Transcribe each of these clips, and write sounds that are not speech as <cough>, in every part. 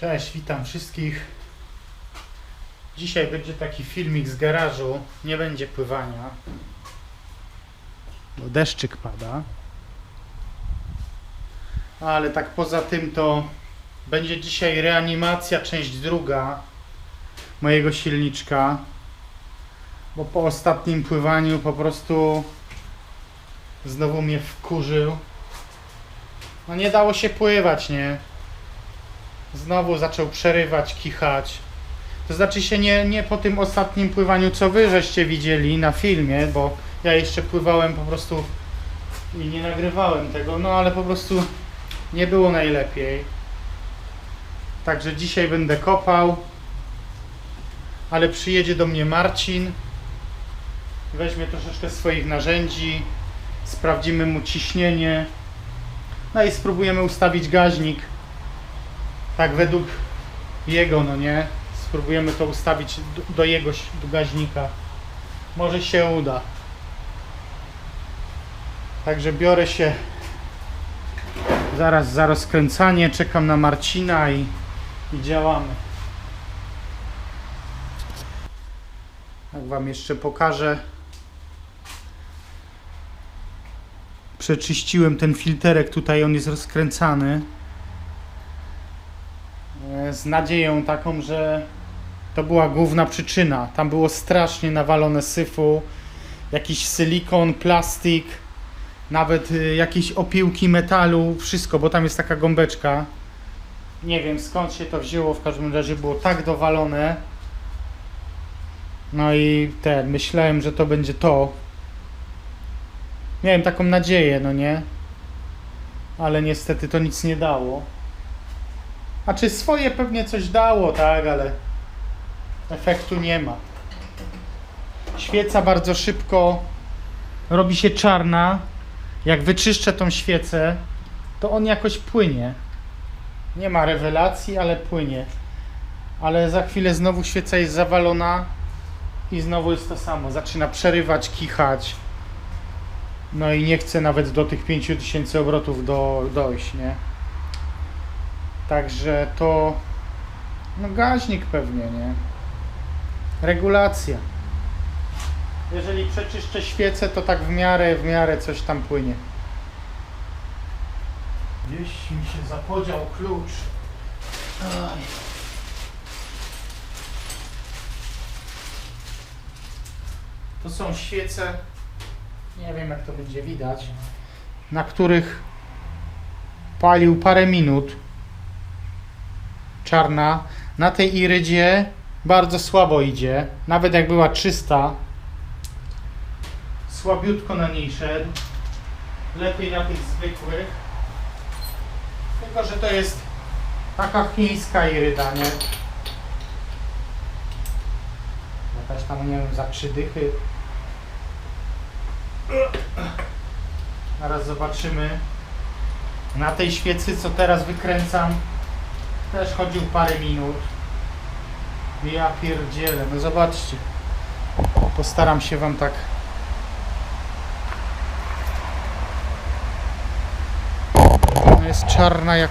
Cześć, witam wszystkich. Dzisiaj będzie taki filmik z garażu. Nie będzie pływania. Bo deszczyk pada. Ale tak poza tym to będzie dzisiaj reanimacja, część druga mojego silniczka. Bo po ostatnim pływaniu po prostu znowu mnie wkurzył. No nie dało się pływać, nie? Znowu zaczął przerywać, kichać. To znaczy się nie, nie po tym ostatnim pływaniu, co wy żeście widzieli na filmie, bo ja jeszcze pływałem po prostu i nie nagrywałem tego, no ale po prostu nie było najlepiej. Także dzisiaj będę kopał, ale przyjedzie do mnie Marcin, weźmie troszeczkę swoich narzędzi, sprawdzimy mu ciśnienie, no i spróbujemy ustawić gaźnik tak według jego, no nie? Spróbujemy to ustawić do, jego do gaźnika. Może się uda. Także biorę się zaraz za rozkręcanie, czekam na Marcina i, i działamy. Jak wam jeszcze pokażę. Przeczyściłem ten filterek, tutaj on jest rozkręcany. Z nadzieją taką, że to była główna przyczyna. Tam było strasznie nawalone syfu, jakiś silikon, plastik, nawet y, jakieś opiłki metalu, wszystko, bo tam jest taka gąbeczka. Nie wiem skąd się to wzięło, w każdym razie było tak dowalone. No i ten, myślałem, że to będzie to. Miałem taką nadzieję, no nie? Ale niestety to nic nie dało. A czy swoje pewnie coś dało, tak, ale efektu nie ma. Świeca bardzo szybko robi się czarna. Jak wyczyszczę tą świecę, to on jakoś płynie. Nie ma rewelacji, ale płynie. Ale za chwilę znowu świeca jest zawalona i znowu jest to samo. Zaczyna przerywać, kichać. No i nie chce nawet do tych 5000 obrotów do, dojść, nie? Także to no gaźnik pewnie, nie? Regulacja. Jeżeli przeczyszczę świecę, to tak w miarę, w miarę coś tam płynie. Gdzieś mi się zapodział klucz. Aj. To są świece, nie wiem jak to będzie widać, na których palił parę minut czarna. Na tej irydzie bardzo słabo idzie. Nawet jak była czysta, słabiutko na niej szedł. Lepiej na tych zwykłych. Tylko, że to jest taka chińska iryda, nie? Jakaś tam, nie wiem, za trzy dychy. Zaraz zobaczymy. Na tej świecy, co teraz wykręcam, też chodził parę minut. Ja pierdzielę, no zobaczcie. Postaram się wam tak. Ona jest czarna jak.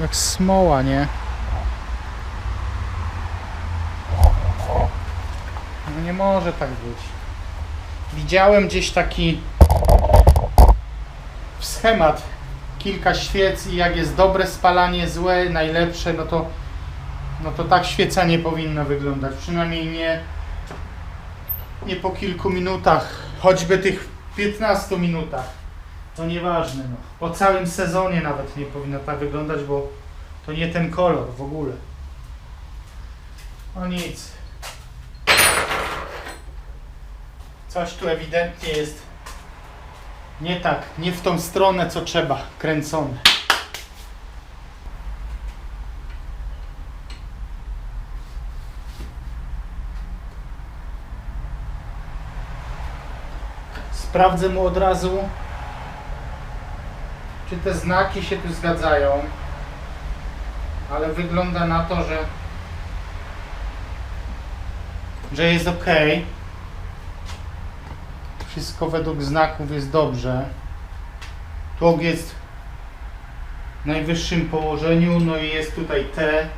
jak smoła, nie? No nie może tak być. Widziałem gdzieś taki schemat kilka świec i jak jest dobre spalanie, złe, najlepsze, no to, no to tak świeca nie powinna wyglądać. Przynajmniej nie, nie po kilku minutach, choćby tych 15 minutach. To nieważne. No. Po całym sezonie nawet nie powinna tak wyglądać, bo to nie ten kolor w ogóle. No nic. Coś tu ewidentnie jest nie tak, nie w tą stronę co trzeba, kręcone. Sprawdzę mu od razu, czy te znaki się tu zgadzają, ale wygląda na to, że, że jest ok. Wszystko według znaków jest dobrze. Tłok jest najwyższym położeniu. No i jest tutaj T.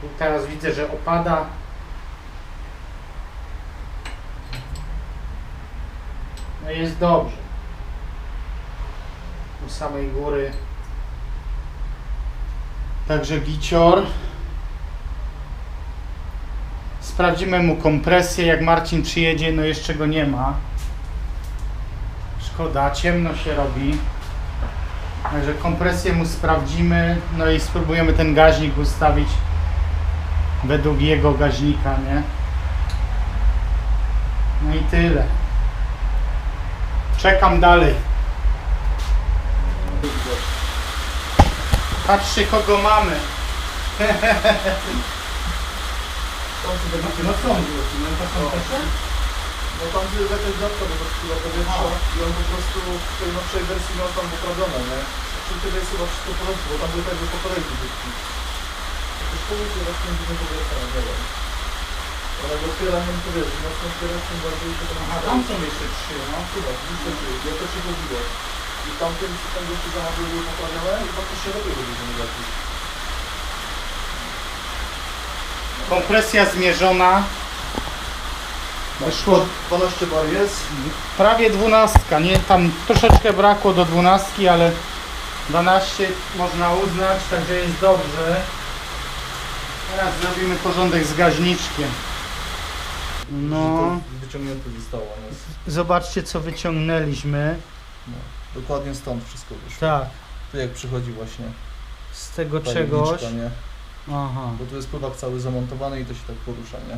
Tu teraz widzę, że opada. No jest dobrze. U samej góry. Także gicior. Sprawdzimy mu kompresję, jak Marcin przyjedzie, no jeszcze go nie ma. Szkoda, ciemno się robi. Także kompresję mu sprawdzimy, no i spróbujemy ten gaźnik ustawić według jego gaźnika, nie? No i tyle. Czekam dalej. Patrzcie kogo mamy. <laughs> No co on było? No to są też? No tam jest jakaś dawka do tego powietrza i on po prostu w tej nowszej wersji miał tam poprawione, nie? Znaczy wtedy jest chyba wszystko w porządku, bo tam były jakby po kolei wybytki. Jakieś południe właśnie nie powietrza, nie wiem. Ale jak otwieram, no to wiesz, mocno otwierać, tym bardziej to tam... A tam są jeszcze trzy, no. Chyba, niestety, ja też się chodziło. I tamtym system gości zamawiały były poprawione i faktycznie lepiej były nie Kompresja zmierzona. Wyszło 12 bar jest. prawie dwunastka, nie? Tam troszeczkę brakło do dwunastki, ale 12 można uznać, także jest dobrze. Teraz zrobimy porządek z gaźniczkiem. No, Wyciągnięte zostało, zobaczcie co wyciągnęliśmy. No, dokładnie stąd wszystko wyszło. Tak, Tu jak przychodzi właśnie z tego czegoś. nie? Aha. Bo tu jest pływak cały zamontowany i to się tak porusza, nie?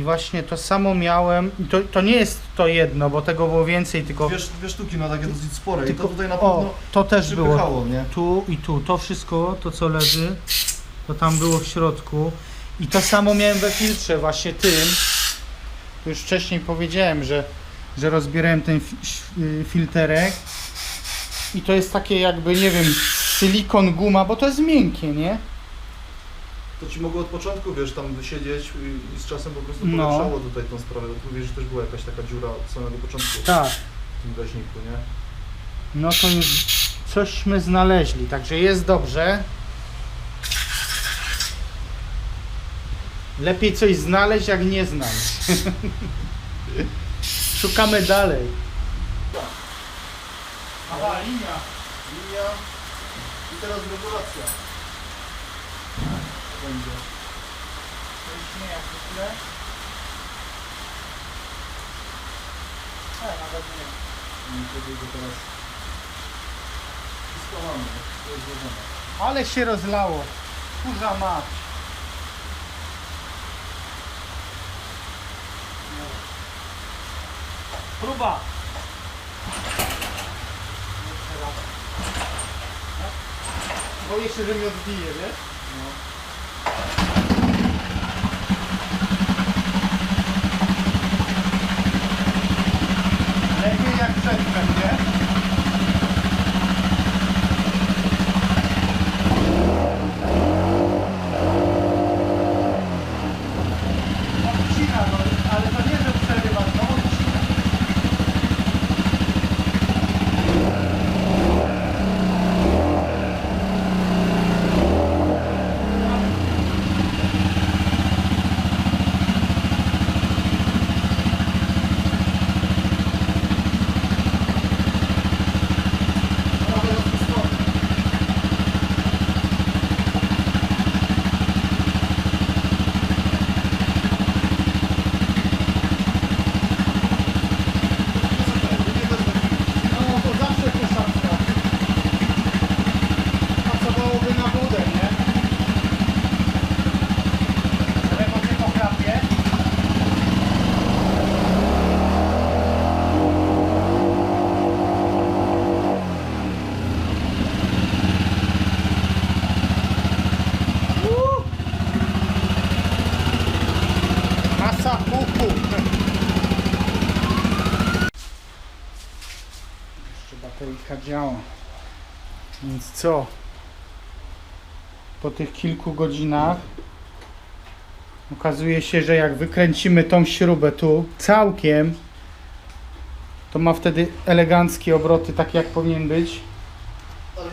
I właśnie to samo miałem. I To, to nie jest to jedno, bo tego było więcej, tylko. Dwie, dwie sztuki, no takie dosyć spore tylko i to tutaj na pewno o, to też było. nie? tu i tu, to wszystko, to co leży, to tam było w środku. I to samo miałem we filtrze, właśnie tym. Już wcześniej powiedziałem, że, że rozbierałem ten y, filterek. I to jest takie jakby, nie wiem, silikon, guma, bo to jest miękkie, nie? To ci mogło od początku, wiesz, tam siedzieć i, z czasem po prostu No. polepszało tutaj tą sprawę. Bo tu wiesz, że też była jakaś taka dziura od samego początku Tak. w tym gaźniku, nie? No to już cośmy znaleźli, także jest dobrze. Lepiej coś znaleźć, jak nie znaleźć. <laughs> Szukamy dalej. Aha, linia. Linia i teraz regulacja. Będzie. Nie, jak zwykle. E, nawet nie. I wtedy go teraz wszystko mamy, to jest złożone. Ale się rozlało. Kurza mać. Próba. Jeszcze raz. Boję się, że mnie odbije, wiesz? Lepiej jak przedtem, nie? Odcina, no, ale to nie, że przerywa, to odcina. No to zawsze kuszarska. Pasowałoby na budę, nie? Ale może po klapie. Uuu. Masa puchu. Jeszcze bateryjka działa. Więc co? Po tych kilku godzinach okazuje się, że jak wykręcimy tą śrubę tu całkiem, to ma wtedy eleganckie obroty, takie jak powinien być, Ale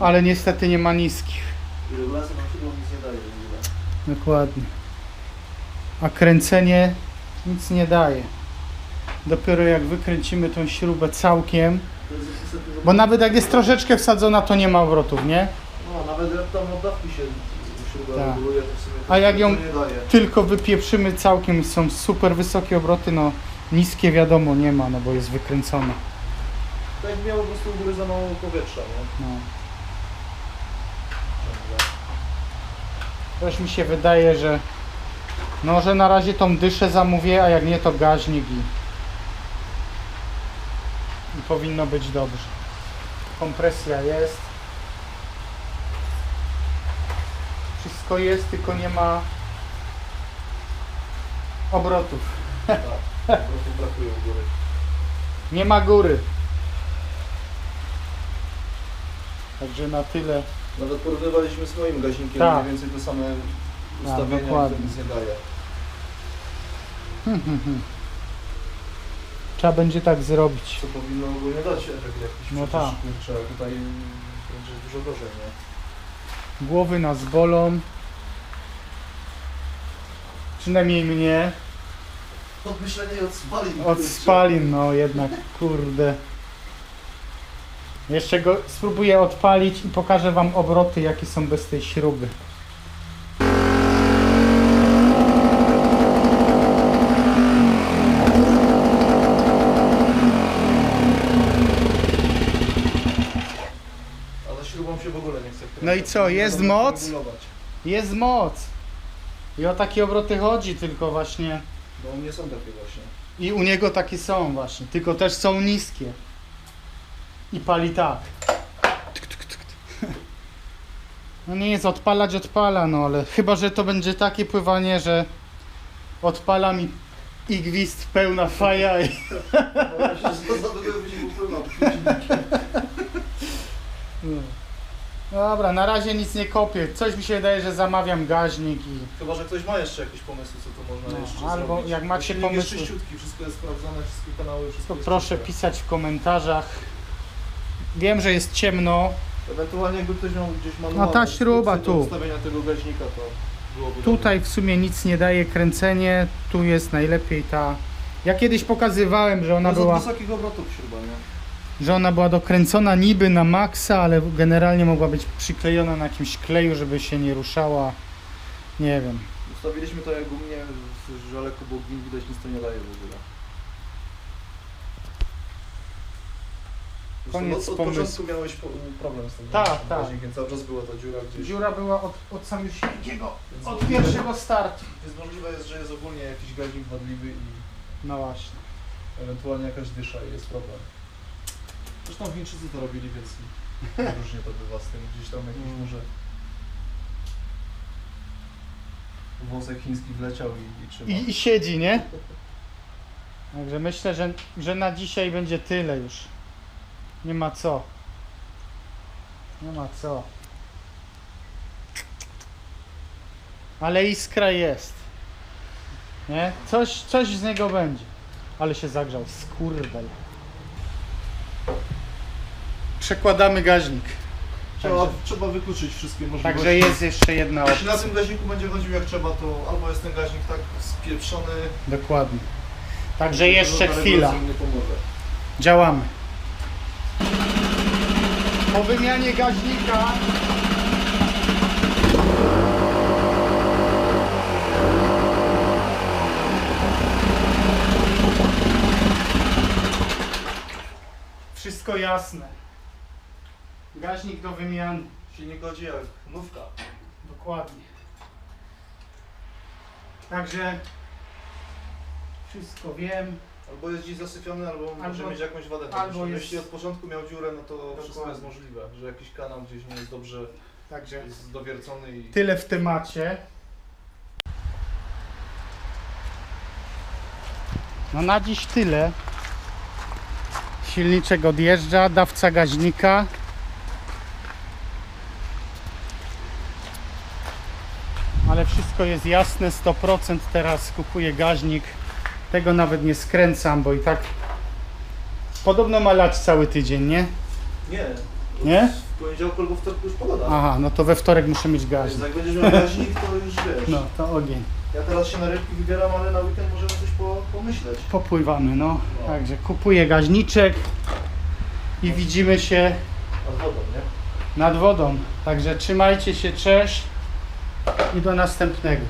ale niestety nie ma niskich. I regulacja nam chyba nic nie daje. Dokładnie. A kręcenie nic nie daje. Dopiero jak wykręcimy tą śrubę całkiem. Bo nawet jak jest troszeczkę wsadzona, to nie ma obrotów, nie? No, nawet jak tam oddawki się śruba Tak. reguluje, to w sumie A jak to ją-. Tylko wypieprzymy całkiem, są super wysokie obroty, no niskie wiadomo nie ma, no bo jest wykręcona. Tak miało po prostu u góry za mało powietrza, nie? No. Też mi się wydaje, że no, że na razie tą dyszę zamówię, a jak nie to gaźnik i powinno być dobrze. Kompresja jest. Wszystko jest, tylko nie ma obrotów. Tak, prostu brakuje u góry. Nie ma góry. Także na tyle. Nawet porównywaliśmy z moim gaźnikiem, Tak. mniej więcej te same ustawienia, to dokładnie. nic nie daje. <laughs> Trzeba będzie tak zrobić. Co powinno ogólnie dać efekt jakiś. No tak. Kurczę, tutaj będzie dużo gorzej, nie? Głowy nas bolą. Przynajmniej mnie. Od myślenia i od spalin. Od kurczę. spalin, no jednak, kurde. Jeszcze go spróbuję odpalić i pokażę wam obroty, jakie są bez tej śruby. Ale śrubą się w ogóle nie chce. No i co, jest moc? Jest moc. I o takie obroty chodzi, tylko właśnie. No u mnie są takie właśnie. I u niego takie są właśnie, tylko też są niskie. I pali tak. No nie jest odpalać, odpala, no ale chyba, że to będzie takie pływanie, że odpala mi i gwizd pełna faja i... No Dobra, na razie nic nie kopię. Coś mi się wydaje, że zamawiam gaźnik i... Chyba, że ktoś ma jeszcze jakieś pomysły, co tu można No, jeszcze albo zrobić. jak macie Silnik jest pomysły- czyściutki, wszystko jest sprawdzone, wszystkie kanały, wszystko To jest proszę czyste. pisać w komentarzach. Wiem, że jest ciemno. Ewentualnie jakby ktoś miał gdzieś manualnie No ta śruba do tu. ustawienia tego gaźnika, to byłoby Tutaj w sumie nic nie daje kręcenie. Tu jest najlepiej ta... Ja kiedyś pokazywałem, że ona Ona była... od wysokich obrotów śruba, nie? Że ona była dokręcona niby na maksa, ale generalnie mogła być przyklejona na jakimś kleju, żeby się nie ruszała. Nie wiem. Ustawiliśmy to jak u mnie żeleku, bo gwint widać nic to nie daje w ogóle. Zresztą Koniec od, od pomysłu. początku miałeś problem z tym Tak, tak. gaźnikiem. Cały czas była ta dziura gdzieś. Dziura była od, od Więc od możliwe- pierwszego startu. Więc możliwe jest, że jest ogólnie jakiś gaźnik wadliwy i No właśnie. ewentualnie jakaś dysza i jest problem. Zresztą Chińczycy to robili, więc <laughs> różnie to bywa z tym. Gdzieś tam jakiś Mm. może wąsek chiński wleciał i, i trzyma. I, I siedzi, nie? Także myślę, że, że na dzisiaj będzie tyle już. Nie ma co. Nie ma co. Ale iskra jest. Nie? Coś, coś z niego będzie. Ale się zagrzał. Skurwel. Przekładamy gaźnik. Trzeba, Także, trzeba wykluczyć wszystkie możliwości. także jest jeszcze jedna Jeśli na opcja. tym gaźniku będzie chodził jak trzeba, to albo jest ten gaźnik tak spieprzony, Dokładnie. Także że jeszcze żadna chwila. regulacja Nie pomoże. Działamy. Po wymianie gaźnika wszystko jasne. Gaźnik do wymiany. Silnik chodzi jak nówka. Dokładnie. Także wszystko wiem. Albo jest gdzieś zasypiony, albo, może Albo- mieć jakąś wadę. albo jest- Jeśli od początku miał dziurę, no to wszystko Dokładnie. jest możliwe. Że jakiś kanał gdzieś nie jest dobrze Także jest dowiercony i... tyle w temacie. No na dziś tyle. Silniczek odjeżdża, dawca gaźnika. Ale wszystko jest jasne, 100% teraz kupuję gaźnik. Tego nawet nie skręcam, bo i tak Podobno ma lać cały tydzień, nie? Nie. Nie? W poniedziałku albo wtorku już pogoda. Aha, no to we wtorek muszę mieć Więc gaźnik. jak będziesz miał gaźnik, to już wiesz. No, to ogień. Ja teraz się na rybki wybieram, ale na weekend możemy coś po, pomyśleć. Popływamy, no. No. Także kupuję gaźniczek i widzimy się Nad wodą, nie? nad wodą. Także trzymajcie się, cześć i do następnego.